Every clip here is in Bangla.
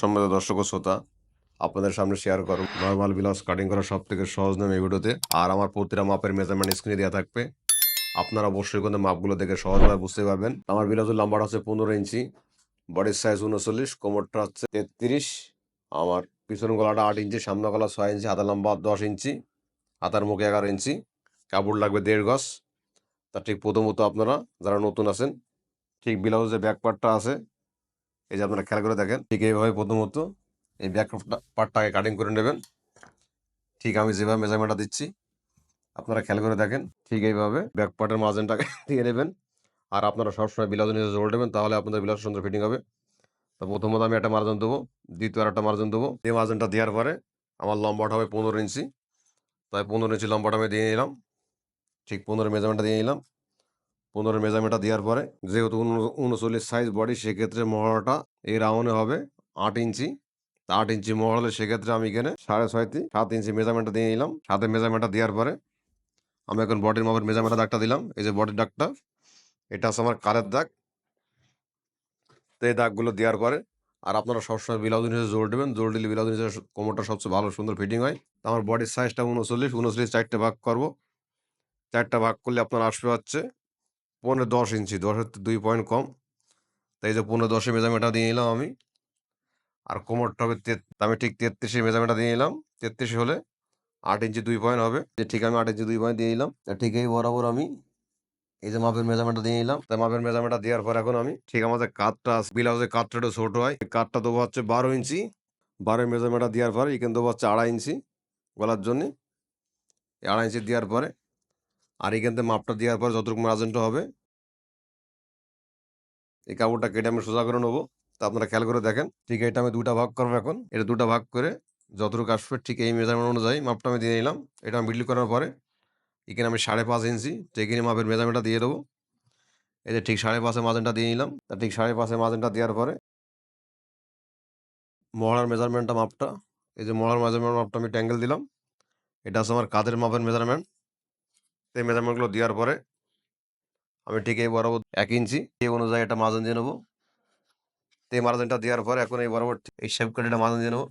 সম্মানিত দর্শক ও শ্রোতা। আপনাদের সামনে শেয়ার করুন নর্মাল ব্লাউজ কাটিং করা সব থেকে সহজ নাম এই ভিডিওতে। আর আমার প্রতিটা মাপের মেজারমেন্ট স্ক্রিনে দেওয়া থাকবে। আপনারা অবশ্যই কিন্তু মাপগুলো দেখে সহজভাবে বুঝতে পারবেন। আমার ব্লাউজের লম্বাটা হচ্ছে পনেরো ইঞ্চি বডির সাইজ উনচল্লিশ কোমরটা হচ্ছে তেত্রিশ। আমার পিছন গলাটা আট ইঞ্চি সামনে গলা ছয় ইঞ্চি, হাতার লম্বা দশ ইঞ্চি, হাতার মুখে এগারো ইঞ্চি। কাপড় লাগবে দেড় গজ। তা ঠিক প্রথমত আপনারা, যারা নতুন আছেন, ঠিক ব্লাউজের ব্যাক পার্টটা আছে এই যে আপনারা খেয়াল করে দেখেন, ঠিক এইভাবে প্রথমত এই ব্যাক পার্টটাকে কাটিং করে নেবেন। ঠিক আমি যেভাবে মেজারমেন্টটা দিচ্ছি, আপনারা খেয়াল করে দেখেন, ঠিক এইভাবে ব্যাক পার্টের মার্জিনটাকে দিয়ে নেবেন। আর আপনারা সবসময় ব্লাউজ নিয়ে জোর দেবেন তাহলে আপনাদের ব্লাউজ সুন্দর ফিটিং হবে। তো প্রথমত আমি একটা মার্জিন দেবো, দ্বিতীয় আর একটা মার্জিন দেবো। এই মার্জিনটা দেওয়ার পরে আমার লম্বাটা হবে পনেরো ইঞ্চি। তাই পনেরো ইঞ্চি লম্বাটা আমি দিয়ে নিলাম। ঠিক পনেরো মেজারমেন্টটা দিয়ে নিলাম। পনেরো মেজারমেন্টটা দেওয়ার পরে, যেহেতু উনচল্লিশ সাইজ বডি সেক্ষেত্রে মহড়াটা এই রাউন্ডে হবে আট ইঞ্চি। আট ইঞ্চি মহড় হলে সেক্ষেত্রে আমি এখানে সাড়ে ছয়টি সাত ইঞ্চি মেজারমেন্টটা দিয়ে নিলাম। সাথে মেজারমেন্টটা দেওয়ার পরে আমি এখন বডির মাপের মেজারমেন্টের দাগটা দিলাম। এই যে বডির দাগটা, এটা হচ্ছে আমার কালের দাগ। তো এই দাগগুলো দেওয়ার পরে, আর আপনারা সবসময় ব্লাউজ নিচে জোর দেবেন। জোর দিলে ব্লাউজ নিচে কোমরটা সবচেয়ে ভালো, সুন্দর ফিটিং হয়। তো আমার বডির সাইজটা উনচল্লিশ উনচল্লিশ চারটে ভাগ করব। চারটা ভাগ করলে আপনার আসবে হচ্ছে পনেরো দশ ইঞ্চি দশের দুই পয়েন্ট কম। তাই যে পনেরো দশে মেজারমেন্টটা দিয়ে নিলাম আমি। আর কোমরটা হবে আমি ঠিক তেত্রিশে মেজারমেন্টটা দিয়ে নিলাম। তেত্রিশ হলে আট ইঞ্চি দুই পয়েন্ট হবে। যে ঠিক আমি আট ইঞ্চি দুই পয়েন্ট দিয়ে নিলাম। ঠিক এই বরাবর আমি এই যে মাপের মেজারমেন্টটা দিয়ে নিলাম। তাই মাপের মেজারমেন্টটা দেওয়ার পর এখন আমি ঠিক আমাদের কাঠটা ব্লাউজের কাঠটা একটু ছোটো হয়। কাঠটা দেবো হচ্ছে বারো ইঞ্চি। বারো মেজারমেন্টটা দেওয়ার পরে এখানে দেবো হচ্ছে আড়াই ইঞ্চি গলার জন্যে। আড়াই ইঞ্চি দেওয়ার পরে আর এখান থেকে মাপটা দেওয়ার পরে যতটুকু মার্জেন্টটা হবে, এই কাপড়টা কেটে আমি সোজা করে নেব। তা আপনারা খেয়াল করে দেখেন, ঠিক এটা আমি দুটা ভাগ করব এখন। এটা দুটা ভাগ করে যতটুকু আসবে ঠিক এই মেজারমেন্ট অনুযায়ী মাপটা আমি দিয়ে নিলাম। এটা আমি বিডলি করার পরে এখানে আমি সাড়ে পাঁচ ইঞ্চি এখানে মাপের মেজারমেন্টটা দিয়ে দেবো। এই যে ঠিক সাড়ে পাঁচের মার্জিনটা দিয়ে নিলাম। তা ঠিক সাড়ে পাঁচের মার্জিনটা দেওয়ার পরে মহড়ার মেজারমেন্টটা মাপটা, এই যে মহড়ার মেজারমেন্ট মাপটা আমি ট্যাঙ্গেল দিলাম। এটা হচ্ছে আমার কাদের মাপের মেজারমেন্ট এই মেজারমেন্টগুলো দেওয়ার পরে আমি ঠিক এই বরাবর এক ইঞ্চি, এই অনুযায়ী একটা মার্জিন দিয়ে নেব। তো এই মার্জিনটা দেওয়ার পরে এখন এই বরাবর এই শেপ করে একটা মার্জিন দিয়ে নেব।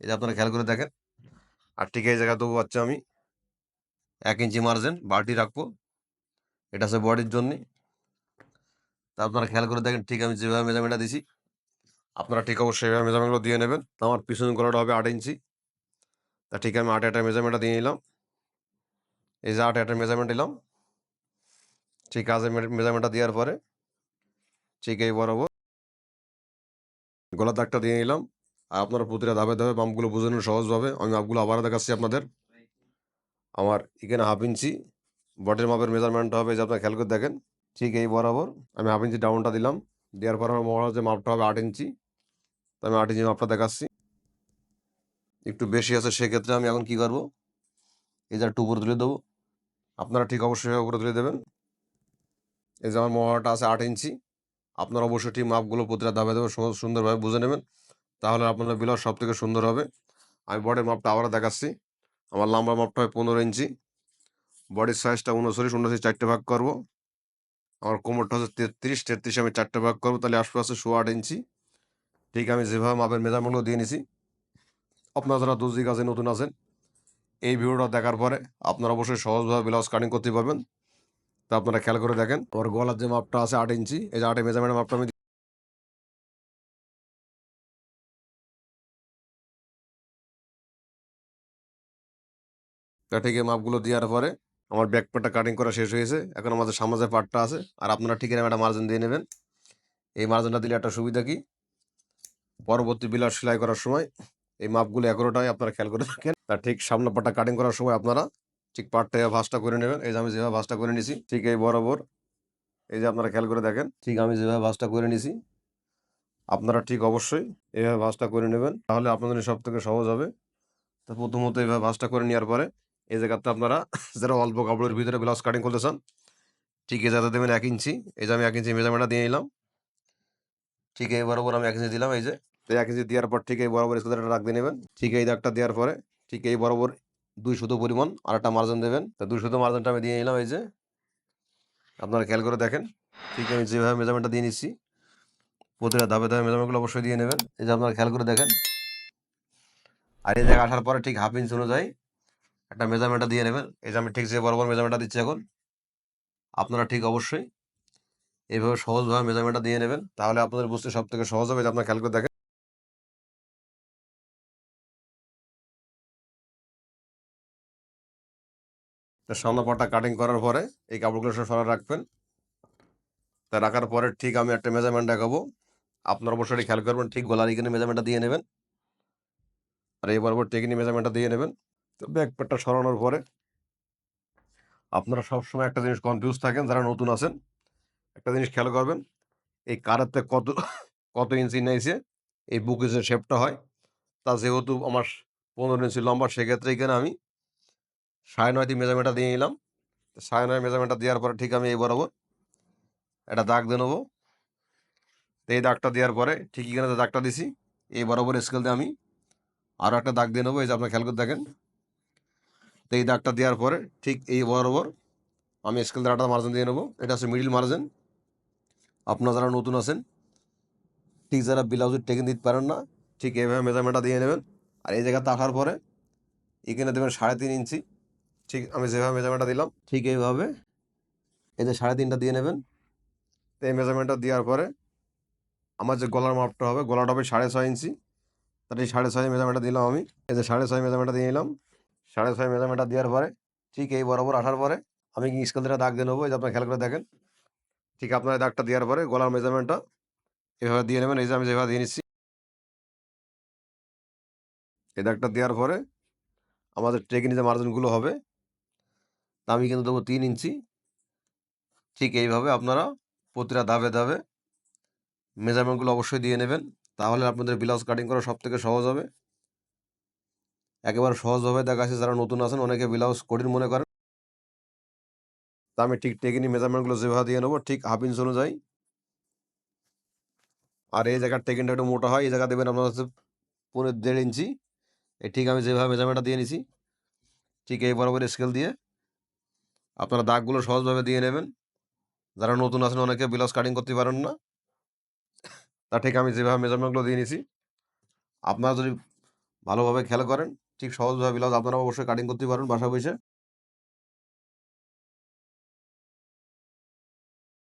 এই যে আপনারা খেয়াল করে দেখেন, আর ঠিক এই জায়গায় দেবো হচ্ছে আমি এক ইঞ্চি মার্জিন বালটি রাখব। এটা হচ্ছে বডির জন্যে। তা আপনারা খেয়াল করে দেখেন, ঠিক আমি যেভাবে মেজারমেন্টটা দিছি, আপনারা ঠিক অবশ্যই এভাবে মেজারমেন্টগুলো দিয়ে নেবেন। আমার পিছন গলাটা হবে আট ইঞ্চি। তা ঠিক আমি আট একটা মেজারমেন্টটা দিয়ে নিলাম। এই যে আট একটা মেজারমেন্ট দিলাম ঠিক কাজের মেজারমেন্টটা দেওয়ার পরে ঠিক এই বরাবর গলার দাগটা দিয়ে নিলাম। আর আপনারা প্রতিটা ধাপে ধাপে পাম্পগুলো বুঝে নেন সহজভাবে। আমি মাপগুলো আবার দেখাচ্ছি আপনাদের। আমার এখানে হাফ ইঞ্চি বটের মাপের মেজারমেন্ট হবে যে আপনার খেয়াল করে দেখেন। ঠিক এই বরাবর আমি হাফ ইঞ্চি ডাউনটা দিলাম। দেওয়ার পর আমার মনে হচ্ছে মাপটা হবে আট ইঞ্চি তো আমি আট ইঞ্চি মাপটা দেখাচ্ছি। একটু বেশি আছে, সেক্ষেত্রে আমি এখন কি করব? এই যে একটু উপরে তুলে দেবো। আপনারা ঠিক অবশ্যই উপরে তুলে দেবেন। এই যে আমার মহাটা আছে আট ইঞ্চি। আপনারা অবশ্যই ঠিক মাপগুলো প্রতিটা ধাপে সু- সুন্দরভাবে বুঝে নেবেন। তাহলে আপনাদের ব্লাউজ সব থেকে সুন্দর হবে। আমি বডির মাপটা আবার দেখাচ্ছি। আমার লম্বা মাপটা হয় পনেরো ইঞ্চি। বডির সাইজটা উনচল্লিশ উনচল্লিশ চারটে ভাগ করব। আমার কোমরটা হচ্ছে তেত্রিশ তেত্রিশ আমি চারটে ভাগ করব। তাহলে আশপাশে শো আট ইঞ্চি। ঠিক আমি যেভাবে মাপের মেজারমেন্টগুলো দিয়ে নিছি। আপনারা যারা দর্জি কাজে নতুন আছেন এই ভিডিওটা দেখার পরে আপনারা অবশ্যই সহজভাবে ব্লাউজ কাটিং করতে পারবেন। তা আপনারা খেয়াল করে দেখেন আমার গলার যে মাপটা আছে আট ইঞ্চি, এই যে আটের মেজারমেন্টের মাপটা আমি ঠিক মাপগুলো দেওয়ার পরে আমার ব্যাক পার্টটা কাটিং করা শেষ হয়েছে। এখন আমাদের সামনে যে পার্টটা আছে, আর আপনারা ঠিক একটা মার্জিন দিয়ে নেবেন। এই মার্জিনটা দিলে একটা সুবিধা কি? পরবর্তী বিলাস সেলাই করার সময় এই মাপগুলো এগারোটায় আপনারা খেয়াল করে থাকেন তার ঠিক সামনে পাটটা কাটিং করার সময় আপনারা ঠিক পাটটা ভাঁজটা করে নেবেন। এই যে আমি যেভাবে ভাঁজটা করে নিছি, ঠিক এই বরাবর। এই যে আপনারা খেয়াল করে দেখেন, ঠিক আমি যেভাবে ভাঁজটা করে নিছি, আপনারা ঠিক অবশ্যই এইভাবে ভাঁজটা করে নেবেন। তাহলে আপনাদের সব থেকে সহজ হবে। তো প্রথমত এইভাবে ভাঁজটা করে নেওয়ার পরে এই জায়গাতে আপনারা যারা অল্প কাপড়ের ভিতরে ব্লাউজ কাটিং করতে চান, ঠিক এই জায়গাতে দেবেন এক ইঞ্চি। এই যে আমি এক ইঞ্চি মেজারমেন্টটা দিয়ে নিলাম। ঠিক এই বরাবর আমি এক ইঞ্চি দিলাম, এই যে। তো এক ইঞ্চি দেওয়ার পর ঠিক এই বরাবর স্কুদারটা রাখ দিয়ে নেবেন। ঠিক এই দাগটা দেওয়ার পরে ঠিক এই বরাবর দুই সুতো পরিমাণ আর একটা মার্জিন দেবেন। তো দুই সুতো মার্জিনটা আমি দিয়ে নিলাম এই যে। আপনারা খেয়াল করে দেখেন। ঠিক আমি যেভাবে মেজারমেন্টটা দিয়ে নিচ্ছি, প্রতিটা ধাপে ধাপে মেজারমেন্টগুলো অবশ্যই দিয়ে নেবেন। এই যে আপনারা খেয়াল করে দেখেন। আর এই জায়গায় আসার পরে ঠিক হাফ ইঞ্চ অনুযায়ী একটা মেজারমেন্টটা দিয়ে নেবেন। এই যে আমি ঠিক যে বরাবর মেজারমেন্টটা দিচ্ছি এখন, আপনারা ঠিক অবশ্যই এইভাবে সহজভাবে মেজারমেন্টটা দিয়ে নেবেন। তাহলে আপনাদের বুঝতে সব থেকে সহজ হবে। আপনার খেয়াল করে দেখেন। সামনে পাটটা কাটিং করার পরে এই কাপড়গুলো সব সরা রাখবেন। তা রাখার পরে ঠিক আমি একটা মেজারমেন্ট দেখাবো। আপনার অবশ্যই খেয়াল করবেন, ঠিক গলার এখানে মেজারমেন্টটা দিয়ে নেবেন। আর এই বরাবর টেকিনি মেজারমেন্টটা দিয়ে নেবেন। তো ব্যাক প্যাডটা সরানোর পরে আপনারা সবসময় একটা জিনিস কনফিউজ থাকেন, যারা নতুন আছেন, একটা জিনিস খেয়াল করবেন, এই কারাতে কত কত ইঞ্চি নিয়েছে, এই বুকের যে শেপটা হয়। তা যেহেতু আমার পনেরো ইঞ্চি লম্বা, সেক্ষেত্রে এখানে আমি সাড়ে নয়টি মেজারমেন্টটা দিয়ে নিলাম। সাড়ে নয় মেজারমেন্টটা দেওয়ার পরে ঠিক আমি এই বরাবর একটা দাগ দিয়ে নেব। এই দাগটা দেওয়ার পরে ঠিক এখানে দাগটা দিছি, এই বরাবর স্কেল দিয়ে আমি আরও একটা দাগ দিয়ে নেব। এই যে আপনার খেয়াল করে দেখেন। তো এই দাগটা দেওয়ার পরে ঠিক এই বরাবর আমি স্কেল দিয়ে একটা মার্জিন দিয়ে নেব। এটা হচ্ছে মিডিল মার্জিন আপনারা যারা নতুন আছেন, ঠিক যারা ব্লাউজের টেকিং দিতে পারেন না, ঠিক এইভাবে মেজারমেন্টটা দিয়ে নেবেন। আর এই জায়গাতে আসার পরে এখানে দেবেন সাড়ে তিন ইঞ্চি। ঠিক, আমি যেভাবে মেজারমেন্টটা দিলাম, ঠিক এইভাবে এই যে সাড়ে তিনটা দিয়ে নেবেন। তো এই মেজারমেন্টটা দেওয়ার পরে আমার যে গলার মাপটা হবে, গলাটা হবে সাড়ে ছয় ইঞ্চি। তাহলে এই সাড়ে ছয় মেজারমেন্টটা দিলাম আমি। এই যে সাড়ে ছয় মেজারমেন্টটা দিয়ে নিলাম। সাড়ে ছয় মেজারমেন্টটা দেওয়ার পরে ঠিক এই বরাবর আসার পরে আমি কি স্কেল দিয়ে দাগ দিয়ে নেব? এই যে আপনার খেয়াল করে দেখেন। ঠিক আপনার দাগটা দেওয়ার পরে গলার মেজারমেন্টটা এভাবে দিয়ে নেবেন। এই যে আমি যেভাবে দিয়ে নিচ্ছি। এই দাগটা দেওয়ার পরে আমাদের ট্রেকিং যে মার্জিনগুলো হবে তা আমি কিন্তু দেবো তিন ইঞ্চি। ঠিক এইভাবে আপনারা প্রতিটা ধাপে ধাপে মেজারমেন্টগুলো অবশ্যই দিয়ে নেবেন। তাহলে আপনাদের ব্লাউজ কাটিং করা সব থেকে সহজ হবে। একেবারে সহজভাবে দেখা যাচ্ছে যারা নতুন আছেন, অনেকে ব্লাউজ কঠিন মনে করেন। তা আমি ঠিক টেকিনি মেজারমেন্টগুলো যেভাবে দিয়ে নেব, ঠিক হাফ ইঞ্চ অনুযায়ী। আর এই জায়গার টেকিনটা একটু মোটা হয়, এই জায়গা দেবেন আপনার হচ্ছে পনেরো দেড় ইঞ্চি। এই ঠিক আমি যেভাবে মেজারমেন্টটা দিয়ে নিছি, ঠিক এই বরাবর স্কেল দিয়ে। আপনারা দাগগুলো সহজভাবে দিয়ে নেবেন। যারা নতুন আছেন অনেকে ব্লাউজ কাটিং করতে পারেন না। তা ঠিক আমি যেভাবে মেজারমেন্টগুলো দিয়ে নিছি। আপনারা যদি ভালোভাবে খেয়াল করেন, ঠিক সহজভাবে ব্লাউজ আপনারা অবশ্যই কাটিং করতে পারেন বাসা বসে।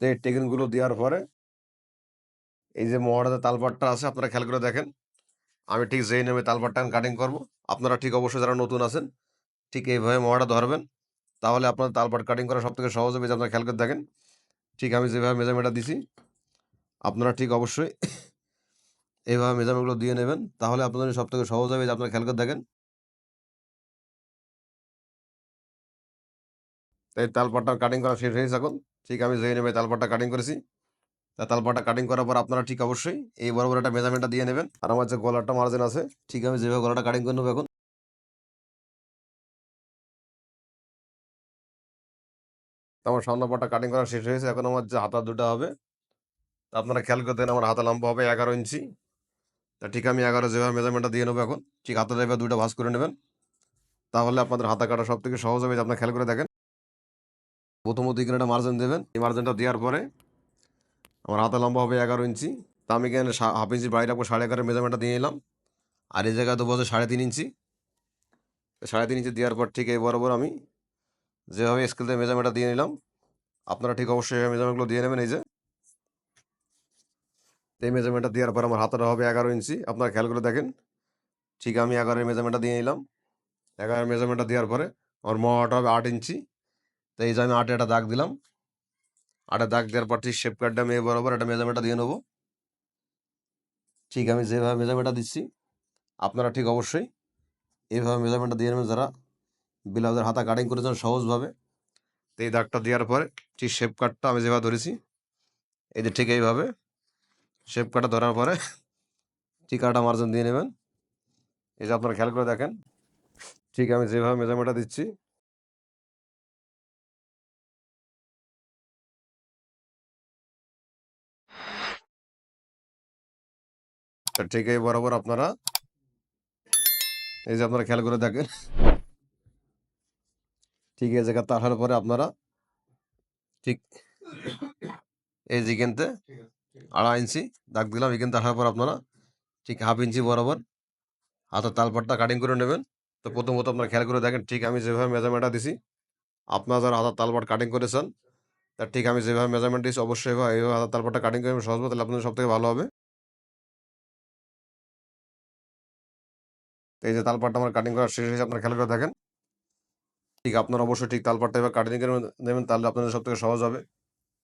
তো এই টেকিনগুলো দেওয়ার পরে এই যে মহারাজা তালপাটটা আছে, আপনারা খেয়াল করে দেখেন। আমি ঠিক যেই নেমে তালপাটটা কাটিং করব। আপনারা ঠিক অবশ্যই যারা নতুন আছেন, ঠিক এইভাবে মহাটা ধরবেন। তাহলে আপনার তালপাট কাটিং করা সব থেকে সহজ হবে যে আপনারা খেয়াল করে দেখেন। ঠিক আমি যেভাবে মেজারমেন্টটা দিছি, আপনারা ঠিক অবশ্যই এইভাবে মেজারমেন্টগুলো দিয়ে নেবেন, তাহলে আপনাদের সব থেকে সহজ হবে যে আপনারা খেয়াল করে দেখেন। তাই তালপাটটা কাটিং করা শেষ হয়েছে এখন। ঠিক আমি যেই নেমে তালপাটটা কাটিং করেছি, তা তালপাটটা কাটিং করার পর আপনারা ঠিক অবশ্যই এই বরাবর একটা মেজারমেন্টটা দিয়ে নেবেন। আর আমার যে গলাটা মার্জিন আছে, ঠিক আমি যেভাবে গলাটা কাটিং করে নেব এখন। তো আমার সামনে পাটটা কাটিং করা শেষ হয়েছে, এখন আমার যে হাতা দুটো হবে, তা আপনারা খেয়াল করতেন আমার হাতা লম্বা হবে এগারো ইঞ্চি। তা ঠিক আমি এগারো যেভাবে মেজারমেন্টটা দিয়ে নেব এখন, ঠিক হাতা এবার দুইটা ভাঁজ করে নেবেন। তাহলে আপনাদের হাতা কাটা সব থেকে সহজ হবে আপনার খেয়াল করে দেখেন। প্রথমত এখানে একটা মার্জিন দেবেন, এই মার্জিনটা দেওয়ার পরে আমার হাতা লম্বা হবে এগারো ইঞ্চি। তা আমি এখানে হাফ ইঞ্চি বাইরে রাখব সাড়ে এগারো মেজারমেন্টটা দিয়ে নিলাম। আর এই জায়গায় দেবো হচ্ছে সাড়ে তিন ইঞ্চি। সাড়ে তিন ইঞ্চি দেওয়ার পর ঠিক এই বরাবর আমি যেভাবে স্কেল দিয়ে মেজারমেন্টটা দিয়ে নিলাম, আপনারা ঠিক অবশ্যই মেজারমেন্টগুলো দিয়ে নেবেন, এই যে। এই মেজারমেন্টটা দেওয়ার পর আমার হাতটা হবে এগারো ইঞ্চি, আপনারা খেয়াল করে দেখেন। ঠিক আমি এগারোর মেজারমেন্টটা দিয়ে নিলাম। এগারোর মেজারমেন্টটা দেওয়ার পরে আমার মহাটা হবে আট ইঞ্চি। তো এই যে আমি আটে একটা দাগ দিলাম। আটে দাগ দেওয়ার পর ঠিক শেপ কার্ডটা এই বরাবর একটা মেজারমেন্টটা দিয়ে নেব। ঠিক আমি যেভাবে মেজারমেন্টটা দিচ্ছি, আপনারা ঠিক অবশ্যই এইভাবে মেজারমেন্টটা দিয়ে নেবেন যারা ব্লাউজের হাতা কাটিং করেছেন সহজভাবে। তো এই দাগটা দেওয়ার পরে ঠিক শেপ কাটটা আমি যেভাবে ধরেছি, এই যে ঠিক এইভাবে শেপ কাটা ধরার পরে ঠিক কাটা মার্জিন দিয়ে নেবেন। এই যে আপনারা খেয়াল করে দেখেন, ঠিক আমি যেভাবে মেজারমেন্টটা দিচ্ছি। ঠিক এই বরাবর আপনারা, এই যে আপনারা খেয়াল করে দেখেন। ঠিক এই জায়গাতে আসার পরে আপনারা ঠিক এই যেখানতে আড়াই ইঞ্চি দাগ দিলাম এখান থেকে আসার পর আপনারা ঠিক হাফ ইঞ্চি বরাবর হাতের তালপাটটা কাটিং করে নেবেন। তো প্রথমত আপনারা খেয়াল করে দেখেন ঠিক আমি যেভাবে মেজারমেন্টটা দিছি আপনারা যারা হাতের তালপাট কাটিং করেছেন তা ঠিক আমি যেভাবে মেজারমেন্ট দিয়েছি অবশ্যই এইভাবে হাতের তালপাটটা কাটিং করে সহজ তাহলে আপনাদের সব থেকে ভালো হবে। এই যে তালপাটটা আমার কাটিং করা শেষ হয়েছে আপনারা খেয়াল করে দেখেন। ঠিক, আপনারা অবশ্যই ঠিক তালপাট্টা এবার কাটিং করে নেবেন, তাহলে আপনাদের সব থেকে সহজ হবে।